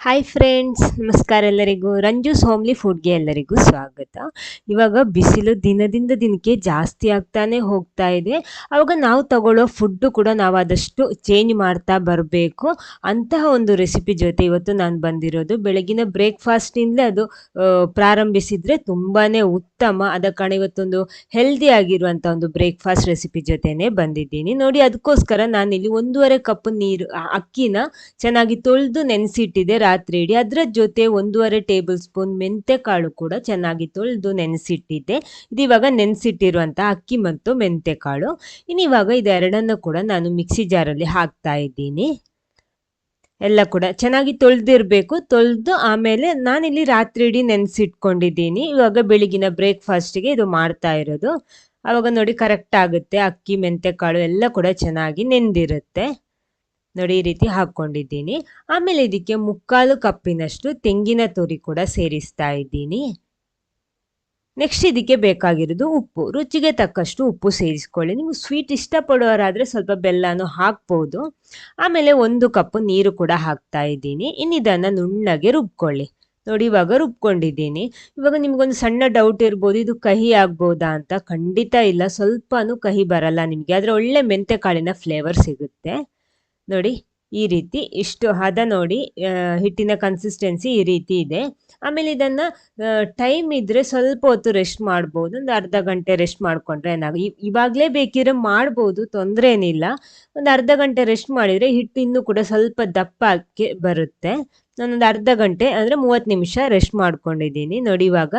Hi friends ನಮಸ್ಕಾರ ಎಲ್ಲರಿಗೂ. ರಂಜೂಸ್ homely ಫುಡ್ಗೆ ಎಲ್ಲರಿಗೂ ಸ್ವಾಗತ. ಇವಾಗ ಬಿಸಿಲು ದಿನದಿಂದ ದಿನಕ್ಕೆ ಜಾಸ್ತಿ ಆಗ್ತಾನೆ ಹೋಗ್ತಾ ಇದೆ. ಆವಾಗ ನಾವು ತಗೊಳ್ಳೋ ಫುಡ್ಡು ಕೂಡ ನಾವು ಆದಷ್ಟು ಚೇಂಜ್ ಮಾಡ್ತಾ ಬರಬೇಕು. ಅಂತಹ ಒಂದು ರೆಸಿಪಿ ಜೊತೆ ಇವತ್ತು ನಾನು ಬಂದಿರೋದು. ಬೆಳಗಿನ ಬ್ರೇಕ್ಫಾಸ್ಟಿಂದಲೇ ಅದು ಪ್ರಾರಂಭಿಸಿದರೆ ತುಂಬಾ ಉತ್ತಮ. ಅದ ಕಾರಣ ಇವತ್ತೊಂದು ಹೆಲ್ದಿ ಆಗಿರುವಂಥ ಒಂದು ಬ್ರೇಕ್ಫಾಸ್ಟ್ ರೆಸಿಪಿ ಜೊತೆನೆ ಬಂದಿದ್ದೀನಿ. ನೋಡಿ, ಅದಕ್ಕೋಸ್ಕರ ನಾನಿಲ್ಲಿ ಒಂದೂವರೆ ಕಪ್ ನೀರು ಅಕ್ಕಿನ ಚೆನ್ನಾಗಿ ತೊಳೆದು ನೆನೆಸಿಟ್ಟಿದೆ. ರಾತ್ರಿ ಇಡಿ. ಅದರ ಜೊತೆ ಒಂದೂವರೆ ಟೇಬಲ್ ಸ್ಪೂನ್ ಮೆಂತೆ ಕಾಳು ಕೂಡ ಚೆನ್ನಾಗಿ ತೊಳೆದು ನೆನೆಸಿಟ್ಟಿದ್ದೆ. ಇದು ಇವಾಗ ನೆನೆಸಿಟ್ಟಿರುವಂಥ ಅಕ್ಕಿ ಮತ್ತು ಮೆಂತೆ ಕಾಳು. ಇನ್ನು ಇವಾಗ ಇದೆರಡನ್ನು ಕೂಡ ನಾನು ಮಿಕ್ಸಿ ಜಾರಲ್ಲಿ ಹಾಕ್ತಾ ಇದ್ದೀನಿ. ಎಲ್ಲ ಕೂಡ ಚೆನ್ನಾಗಿ ತೊಳೆದಿರಬೇಕು. ತೊಳೆದು ಆಮೇಲೆ ನಾನಿಲ್ಲಿ ರಾತ್ರಿ ಇಡೀ ನೆನೆಸಿಟ್ಕೊಂಡಿದ್ದೀನಿ. ಇವಾಗ ಬೆಳಿಗಿನ ಬ್ರೇಕ್ಫಾಸ್ಟಿಗೆ ಇದು ಮಾಡ್ತಾ ಇರೋದು. ಆವಾಗ ನೋಡಿ ಕರೆಕ್ಟ್ ಆಗುತ್ತೆ. ಅಕ್ಕಿ ಮೆಂತೆ ಕಾಳು ಎಲ್ಲ ಕೂಡ ಚೆನ್ನಾಗಿ ನೆಂದಿರುತ್ತೆ. ನೋಡಿ ಈ ರೀತಿ ಹಾಕ್ಕೊಂಡಿದ್ದೀನಿ. ಆಮೇಲೆ ಇದಕ್ಕೆ ಮುಕ್ಕಾಲು ಕಪ್ಪಿನಷ್ಟು ತೆಂಗಿನ ತುರಿ ಕೂಡ ಸೇರಿಸ್ತಾ ಇದ್ದೀನಿ. ನೆಕ್ಸ್ಟ್ ಇದಕ್ಕೆ ಬೇಕಾಗಿರೋದು ಉಪ್ಪು. ರುಚಿಗೆ ತಕ್ಕಷ್ಟು ಉಪ್ಪು ಸೇರಿಸ್ಕೊಳ್ಳಿ. ನೀವು ಸ್ವೀಟ್ ಇಷ್ಟಪಡೋರಾದರೆ ಸ್ವಲ್ಪ ಬೆಲ್ಲನೂ ಹಾಕ್ಬೋದು. ಆಮೇಲೆ ಒಂದು ಕಪ್ ನೀರು ಕೂಡ ಹಾಕ್ತಾ ಇದ್ದೀನಿ. ಇನ್ನಿದನ್ನು ನುಣ್ಣಗೆ ರುಬ್ಕೊಳ್ಳಿ. ನೋಡಿ ಇವಾಗ ರುಬ್ಕೊಂಡಿದ್ದೀನಿ. ಇವಾಗ ನಿಮ್ಗೊಂದು ಸಣ್ಣ ಡೌಟ್ ಇರ್ಬೋದು, ಇದು ಕಹಿ ಆಗ್ಬೋದಾ ಅಂತ ಖಂಡಿತ ಇಲ್ಲ. ಸ್ವಲ್ಪನೂ ಕಹಿ ಬರಲ್ಲ ನಿಮಗೆ. ಆದರೆ ಒಳ್ಳೆ ಮೆಂತೆ ಕಾಳಿನ ಫ್ಲೇವರ್ ಸಿಗುತ್ತೆ. ನೋಡಿ, ಈ ರೀತಿ ಇಷ್ಟು ಹದ ನೋಡಿ ಹಿಟ್ಟಿನ ಕನ್ಸಿಸ್ಟೆನ್ಸಿ ಈ ರೀತಿ ಇದೆ. ಆಮೇಲೆ ಇದನ್ನು ಟೈಮ್ ಇದ್ದರೆ ಸ್ವಲ್ಪ ಹೊತ್ತು ರೆಸ್ಟ್ ಮಾಡ್ಬೋದು. ಒಂದು ಅರ್ಧ ಗಂಟೆ ರೆಸ್ಟ್ ಮಾಡಿಕೊಂಡ್ರೆ ಏನಾಗ ಇವಾಗಲೇ ಬೇಕಿದ್ರೆ ಮಾಡ್ಬೋದು ತೊಂದರೆ ಏನಿಲ್ಲ ಒಂದು ಅರ್ಧ ಗಂಟೆ ರೆಸ್ಟ್ ಮಾಡಿದರೆ ಹಿಟ್ಟು ಇನ್ನೂ ಕೂಡ ಸ್ವಲ್ಪ ದಪ್ಪ ಬರುತ್ತೆ. ನಾನೊಂದು ಅರ್ಧ ಗಂಟೆ ಅಂದರೆ ಮೂವತ್ತು ನಿಮಿಷ ರೆಸ್ಟ್ ಮಾಡ್ಕೊಂಡಿದ್ದೀನಿ. ನೋಡಿ ಇವಾಗ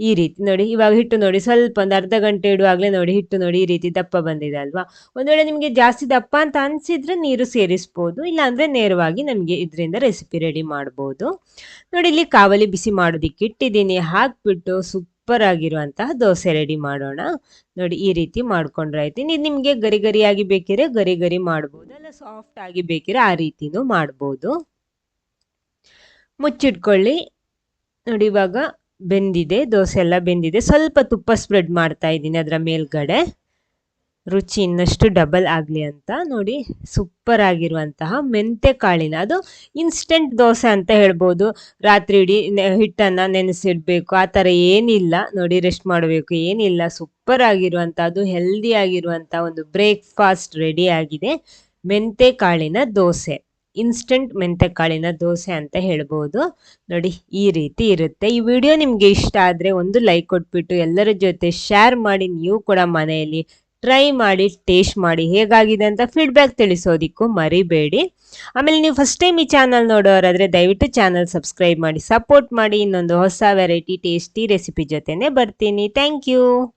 ಈ ರೀತಿ ನೋಡಿ, ಇವಾಗ ಹಿಟ್ಟು ನೋಡಿ, ಸ್ವಲ್ಪ ಒಂದು ಅರ್ಧ ಗಂಟೆ ಇಡುವಾಗಲೇ ನೋಡಿ, ಹಿಟ್ಟು ನೋಡಿ ಈ ರೀತಿ ದಪ್ಪ ಬಂದಿದೆ ಅಲ್ವಾ? ಒಂದು ವೇಳೆ ನಿಮಗೆ ಜಾಸ್ತಿ ದಪ್ಪ ಅಂತ ಅನಿಸಿದ್ರೆ ನೀರು ಸೇರಿಸ್ಬೋದು, ಇಲ್ಲಾಂದರೆ ನೇರವಾಗಿ ನಮಗೆ ಇದರಿಂದ ರೆಸಿಪಿ ರೆಡಿ ಮಾಡ್ಬೋದು. ನೋಡಿ, ಇಲ್ಲಿ ಕಾವಲಿ ಬಿಸಿ ಮಾಡೋದಿಕ್ಕೆ ಇಟ್ಟಿದ್ದೀನಿ. ಹಾಕ್ಬಿಟ್ಟು ಸೂಪರ್ ಆಗಿರುವಂತಹ ದೋಸೆ ರೆಡಿ ಮಾಡೋಣ. ನೋಡಿ, ಈ ರೀತಿ ಮಾಡ್ಕೊಂಡ್ರೆ ಆಯ್ತು. ಇನ್ನು ನಿಮಗೆ ಗರಿ ಗರಿಯಾಗಿ ಬೇಕಿದ್ರೆ ಗರಿ ಗರಿ ಮಾಡ್ಬೋದು, ಅಲ್ಲ ಸಾಫ್ಟ್ ಆಗಿ ಬೇಕಿದ್ರೆ ಆ ರೀತಿನೂ ಮಾಡ್ಬೋದು. ಮುಚ್ಚಿಟ್ಕೊಳ್ಳಿ. ನೋಡಿ, ಇವಾಗ ಬೆಂದಿದೆ, ದೋಸೆ ಎಲ್ಲ ಬೆಂದಿದೆ. ಸ್ವಲ್ಪ ತುಪ್ಪ ಸ್ಪ್ರೆಡ್ ಮಾಡ್ತಾ ಇದ್ದೀನಿ ಅದರ ಮೇಲ್ಗಡೆ. ರುಚಿ ಇನ್ನಷ್ಟು ಡಬಲ್ ಆಗಲಿ ಅಂತ. ನೋಡಿ ಸೂಪರ್ ಆಗಿರುವಂತಹ ಮೆಂತೆ ಕಾಳಿನ. ಅದು ಇನ್ಸ್ಟೆಂಟ್ ದೋಸೆ ಅಂತ ಹೇಳ್ಬೋದು. ರಾತ್ರಿ ಇಡೀ ಹಿಟ್ಟನ್ನು ನೆನೆಸಿಡಬೇಕು. ಆ ಥರ ಏನಿಲ್ಲ. ನೋಡಿ ರೆಸ್ಟ್ ಮಾಡಬೇಕು. ಏನಿಲ್ಲ. ಸೂಪರ್ ಆಗಿರುವಂಥದ್ದು ಹೆಲ್ದಿ ಆಗಿರುವಂಥ ಒಂದು ಬ್ರೇಕ್ಫಾಸ್ಟ್ ರೆಡಿ ಆಗಿದೆ. ಮೆಂತೆ ಕಾಳಿನ ದೋಸೆ. ಇನ್ಸ್ಟೆಂಟ್ ಮೆಂತೆ ಕಾಳಿನ ದೋಸೆ ಅಂತ ಹೇಳ್ಬೋದು. ನೋಡಿ, ಈ ರೀತಿ ಇರುತ್ತೆ. ಈ ವಿಡಿಯೋ ನಿಮಗೆ ಇಷ್ಟ ಆದರೆ ಒಂದು ಲೈಕ್ ಕೊಟ್ಬಿಟ್ಟು ಎಲ್ಲರ ಜೊತೆ ಶೇರ್ ಮಾಡಿ, ನೀವು ಕೂಡ ಮನೆಯಲ್ಲಿ ಟ್ರೈ ಮಾಡಿ ಟೇಸ್ಟ್ ಮಾಡಿ ಹೇಗಾಗಿದೆ ಅಂತ ಫೀಡ್ಬ್ಯಾಕ್ ತಿಳಿಸೋದಿಕ್ಕೂ ಮರಿಬೇಡಿ. ಆಮೇಲೆ ನೀವು ಫಸ್ಟ್ ಟೈಮ್ ಈ ಚಾನಲ್ ನೋಡೋರಾದರೆ ದಯವಿಟ್ಟು ಚಾನಲ್ ಸಬ್ಸ್ಕ್ರೈಬ್ ಮಾಡಿ ಸಪೋರ್ಟ್ ಮಾಡಿ. ಇನ್ನೊಂದು ಹೊಸ ವೆರೈಟಿ ಟೇಸ್ಟಿ ರೆಸಿಪಿ ಜೊತೆನೆ ಬರ್ತೀನಿ. Thank you